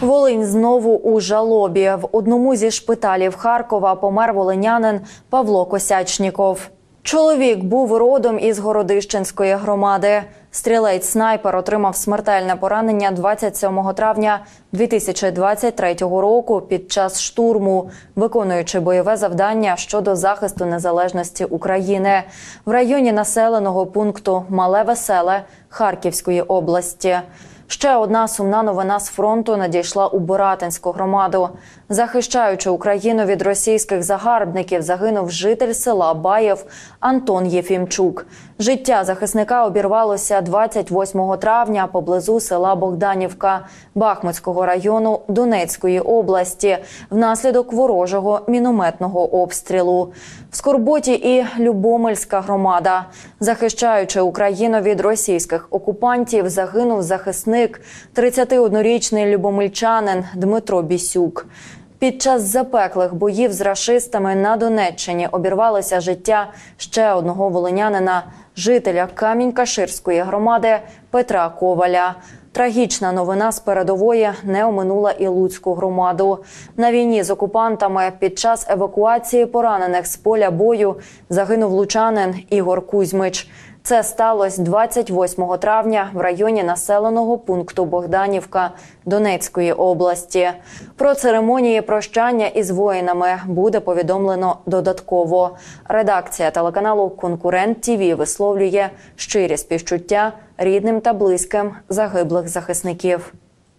Волинь знову у жалобі. В одному зі шпиталів Харкова помер волинянин Павло Косячніков. Чоловік був родом із Городищенської громади. Стрілець снайпер отримав смертельне поранення 27 травня 2023 року під час штурму, виконуючи бойове завдання щодо захисту незалежності України в районі населеного пункту Мале Веселе Харківської області. Ще одна сумна новина з фронту надійшла у Боратинську громаду. Захищаючи Україну від російських загарбників, загинув житель села Баєв Антон Єфімчук. Життя захисника обірвалося 28 травня поблизу села Богданівка Бахмутського району Донецької області внаслідок ворожого мінометного обстрілу. В Скорботі і Любомельська громада. Захищаючи Україну від російських окупантів, загинув захисник 31-річний любомельчанин Дмитро Бісюк. Під час запеклих боїв з рашистами на Донеччині обірвалося життя ще одного волинянина, жителя Камінь-Каширської громади Петра Коваля. Трагічна новина з передової не оминула і Луцьку громаду. На війні з окупантами під час евакуації поранених з поля бою загинув лучанин Ігор Кузьмич. Це сталося 28 травня в районі населеного пункту Богданівка Донецької області. Про церемонії прощання із воїнами буде повідомлено додатково. Редакція телеканалу Конкурент ТІВІ висловлює щирі співчуття рідним та близьким загиблих захисників.